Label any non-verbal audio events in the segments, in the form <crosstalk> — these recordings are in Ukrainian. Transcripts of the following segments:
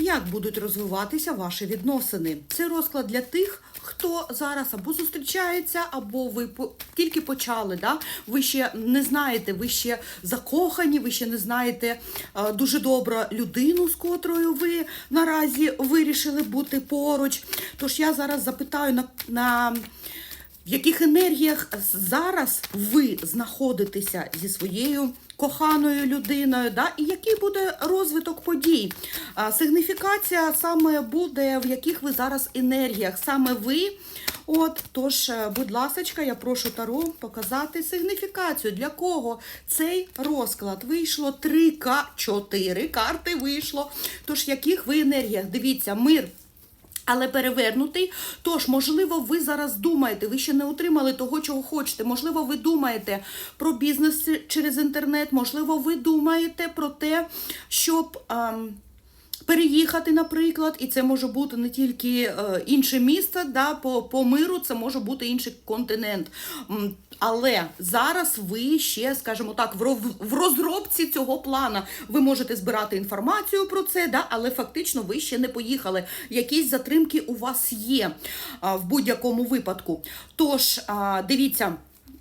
Як будуть розвиватися ваші відносини? Це розклад для тих, хто зараз або зустрічається, або ви тільки почали. Да? Ви ще не знаєте, ви ще закохані, ви ще не знаєте е, дуже добре людину, з котрою ви наразі вирішили бути поруч. Тож я зараз запитаю на. на в яких енергіях зараз ви знаходитеся зі своєю коханою людиною, да? і який буде розвиток подій? А, сигніфікація саме буде, в яких ви зараз енергіях, саме ви. От, тож, е, будь ласка, я прошу Таро показати сигніфікацію. Для кого цей розклад? Вийшло 3 к 4 карти вийшло. Тож, яких ви енергіях? Дивіться, мир. Але перевернутий. Тож, можливо, ви зараз думаєте, ви ще не отримали того, чого хочете. Можливо, ви думаєте про бізнес через інтернет, можливо, ви думаєте про те, щоб. ем, Переїхати, наприклад, і це може бути не тільки е, інше місце, да, по, по миру, це може бути інший континент. Але зараз ви ще, скажімо так, в, розробці цього плана ви можете збирати інформацію про це, да, але фактично ви ще не поїхали. Якісь затримки у вас є в будь-якому випадку. Тож, дивіться.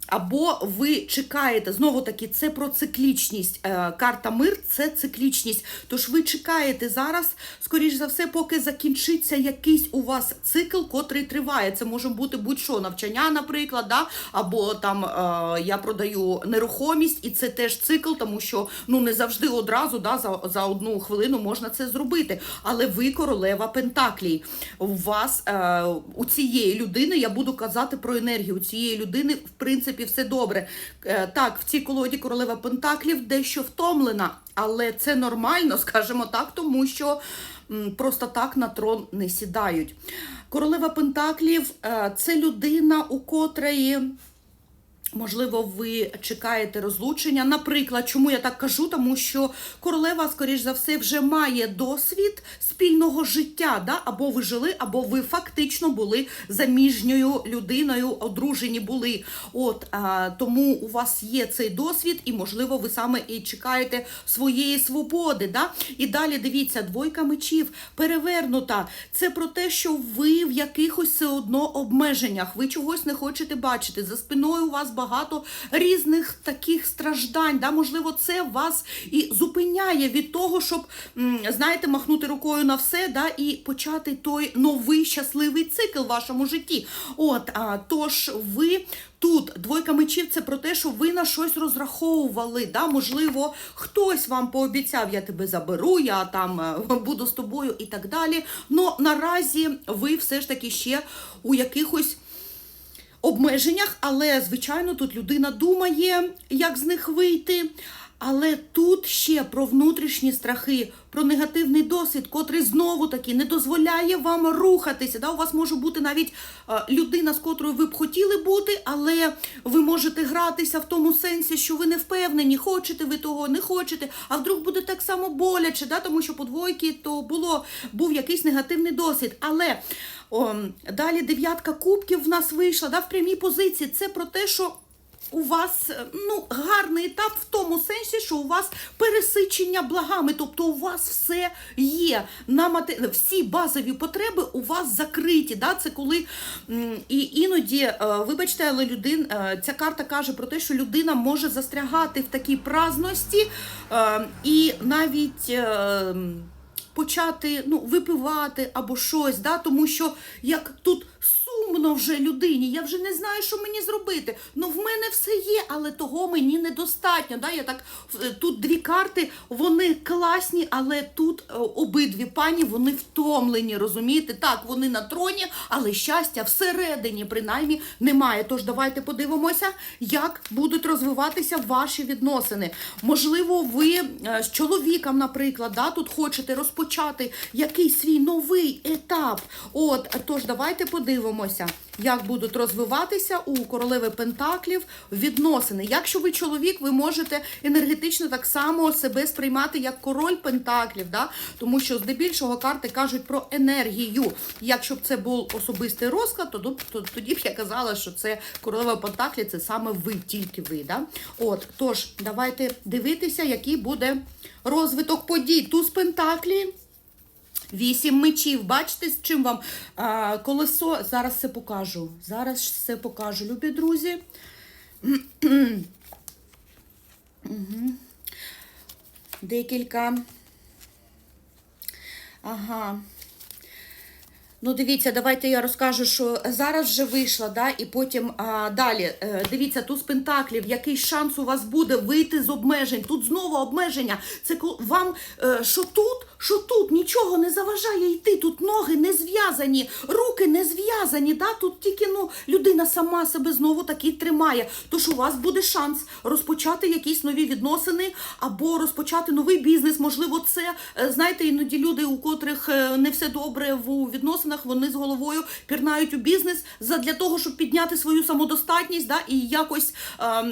Або ви чекаєте, знову таки, це про циклічність. Е, Карта мир це циклічність. Тож ви чекаєте зараз, скоріш за все, поки закінчиться якийсь у вас цикл, котрий триває. Це може бути будь-що навчання, наприклад, да? або там е, я продаю нерухомість, і це теж цикл, тому що ну не завжди одразу да, за, за одну хвилину можна це зробити. Але ви королева Пентаклій. У вас е, у цієї людини я буду казати про енергію. У цієї людини, в принципі, все добре. Е, так, в цій колоді королева Пентаклів дещо втомлена, але це нормально, <laughs> скажімо так, тому що просто так на трон не сідають. Королева Пентаклів е, це людина, у котрої. Можливо, ви чекаєте розлучення. Наприклад, чому я так кажу? Тому що королева, скоріш за все, вже має досвід спільного життя. Да? Або ви жили, або ви фактично були заміжньою людиною, одружені були. От а, тому у вас є цей досвід, і можливо, ви саме і чекаєте своєї свободи. Да? І далі дивіться, двойка мечів перевернута. Це про те, що ви в якихось все одно обмеженнях, ви чогось не хочете бачити. За спиною у вас багато різних таких страждань. Да? Можливо, це вас і зупиняє від того, щоб, знаєте, махнути рукою на все да? і почати той новий щасливий цикл в вашому житті. От, а, тож ви. Тут двойка мечів це про те, що ви на щось розраховували. Да? Можливо, хтось вам пообіцяв, я тебе заберу, я там е, буду з тобою і так далі. Но наразі ви все ж таки ще у якихось обмеженнях, але, звичайно, тут людина думає, як з них вийти. Але тут ще про внутрішні страхи, про негативний досвід, котрий знову таки не дозволяє вам рухатися. Да? У вас може бути навіть людина, з котрою ви б хотіли бути, але ви можете гратися в тому сенсі, що ви не впевнені, хочете ви того, не хочете, а вдруг буде так само боляче, да? тому що по двойки то було, був якийсь негативний досвід. Але о, далі дев'ятка кубків в нас вийшла да, в прямій позиції. Це про те, що у вас е, ну, гарний етап в тому сенсі, що у вас пересичення благами, тобто у вас все є. На мате... Всі базові потреби у вас закриті. Да? Це коли і іноді, е, вибачте, але людин, е, ця карта каже про те, що людина може застрягати в такій праздності е, і навіть. почати ну, випивати або щось, да? тому що як тут сумно вже людині, я вже не знаю, що мені зробити. Ну, в мене все є, але того мені недостатньо. Да? Я так, е, Тут дві карти, вони класні, але тут е, обидві пані вони втомлені, розумієте? Так, вони на троні, але щастя всередині принаймні немає. Тож давайте подивимося, як будуть розвиватися ваші відносини. Можливо, ви е, з чоловіком, наприклад, да, тут хочете розпочати якийсь свій новий етап. От, тож давайте подивимося, як будуть розвиватися у королеви Пентаклів відносини. Якщо ви чоловік, ви можете енергетично так само себе сприймати як король Пентаклів, да? тому що здебільшого карти кажуть про енергію. Якщо б це був особистий розклад, то, то тоді б я казала, що це королева Пентаклів, це саме ви, тільки ви. Да? От, тож, давайте дивитися, який буде розвиток подій. Туз Пентаклі. Вісім мечів. Бачите, з чим вам а, колесо? Зараз все покажу. Зараз все покажу, любі друзі. Декілька. Ага. Ну, дивіться, давайте я розкажу, що зараз вже вийшла, да, і потім а, далі. Е, дивіться, тут з пентаклів, який шанс у вас буде вийти з обмежень. Тут знову обмеження. Це вам е, що тут, що тут нічого не заважає йти. Тут ноги не зв'язані, руки не зв'язані. Да? Тут тільки ну, людина сама себе знову таки тримає. Тож у вас буде шанс розпочати якісь нові відносини або розпочати новий бізнес. Можливо, це е, знаєте, іноді люди, у котрих не все добре в у відносинах, вони з головою пірнають у бізнес для того, щоб підняти свою самодостатність, да, і якось, ем,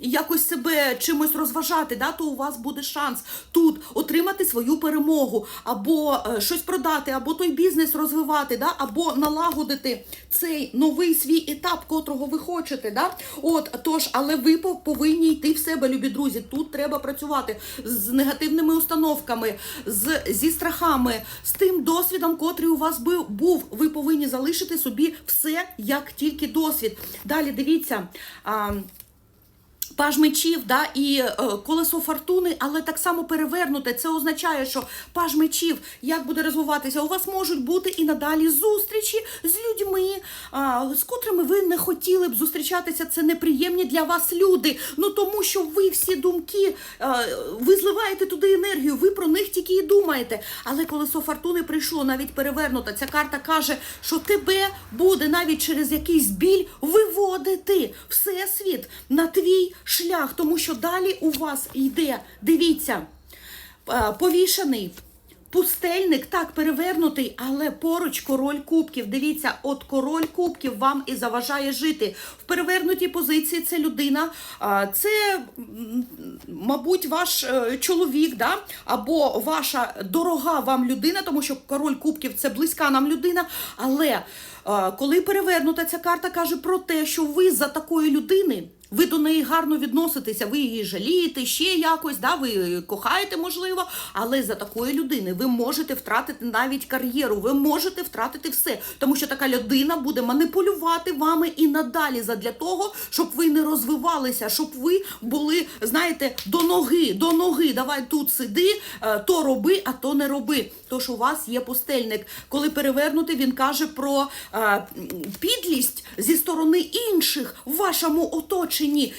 якось себе чимось розважати. Да, то у вас буде шанс тут отримати свою перемогу, або е, щось продати, або той бізнес розвивати, да, або налагодити цей новий свій етап, котрого ви хочете. Да? От, тож, але ви по- повинні йти в себе, любі друзі. Тут треба працювати з негативними установками, з, зі страхами, з тим досвідом, котрий у вас бу- був. Ви повинні залишити собі все як тільки досвід. Далі дивіться. А, Паж мечів, да, і е, колесо фортуни, але так само перевернуте. Це означає, що паж мечів як буде розвиватися? У вас можуть бути і надалі зустрічі з людьми, а, з котрими ви не хотіли б зустрічатися. Це неприємні для вас люди. Ну тому що ви всі думки, е, ви зливаєте туди енергію, ви про них тільки і думаєте. Але колесо фортуни прийшло навіть перевернуто. Ця карта каже, що тебе буде навіть через якийсь біль виводити всесвіт на твій шлях, тому що далі у вас йде, дивіться, е, повішений. Пустельник так перевернутий, але поруч король кубків. Дивіться, от король кубків вам і заважає жити. В перевернутій позиції це людина, це, мабуть, ваш е, чоловік, да? або ваша дорога вам людина, тому що король кубків це близька нам людина. Але е, коли перевернута ця карта каже про те, що ви за такої людини. Ви до неї гарно відноситеся, ви її жалієте ще якось, да, ви кохаєте, можливо, але за такої людини ви можете втратити навіть кар'єру, ви можете втратити все, тому що така людина буде маніпулювати вами і надалі задля того, щоб ви не розвивалися, щоб ви були, знаєте, до ноги, до ноги. Давай тут сиди, е, то роби, а то не роби. Тож у вас є пустельник. Коли перевернути, він каже про е, підлість зі сторони інших в вашому оточенні.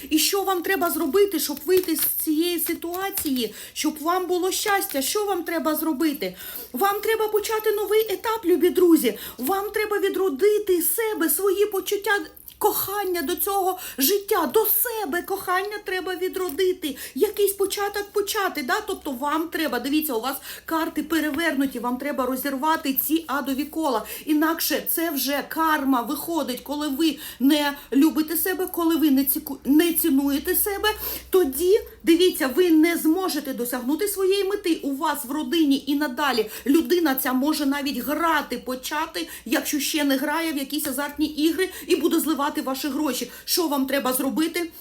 І що вам треба зробити, щоб вийти з цієї ситуації, щоб вам було щастя? Що вам треба зробити? Вам треба почати новий етап, любі друзі. Вам треба відродити себе, свої почуття. Кохання до цього життя, до себе кохання треба відродити, якийсь початок почати. Да? Тобто вам треба, дивіться, у вас карти перевернуті, вам треба розірвати ці адові кола. Інакше це вже карма виходить, коли ви не любите себе, коли ви не, ціку... не цінуєте себе, тоді дивіться, ви не зможете досягнути своєї мети. У вас в родині і надалі людина ця може навіть грати почати, якщо ще не грає в якісь азартні ігри і буде зливати ваші гроші. Що вам треба зробити?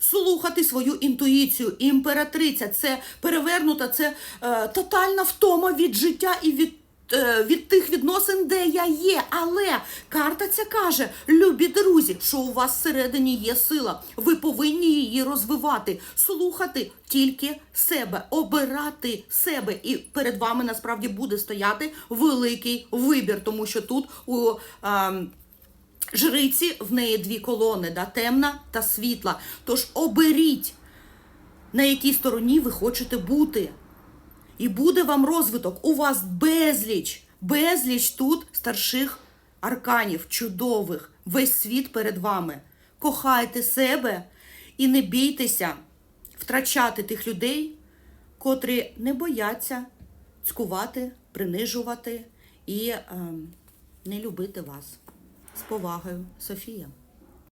Слухати свою інтуїцію. Імператриця це перевернута, це е, тотальна втома від життя і від. е, Від тих відносин, де я є, але карта ця каже, любі друзі, що у вас всередині є сила. Ви повинні її розвивати, слухати тільки себе, обирати себе. І перед вами насправді буде стояти великий вибір, тому що тут у. ем, Жриці в неї дві колони, да, темна та світла. Тож оберіть, на якій стороні ви хочете бути. І буде вам розвиток. У вас безліч, безліч тут старших арканів, чудових, весь світ перед вами. Кохайте себе і не бійтеся втрачати тих людей, котрі не бояться цькувати, принижувати і ем, не любити вас. З повагою, Софія.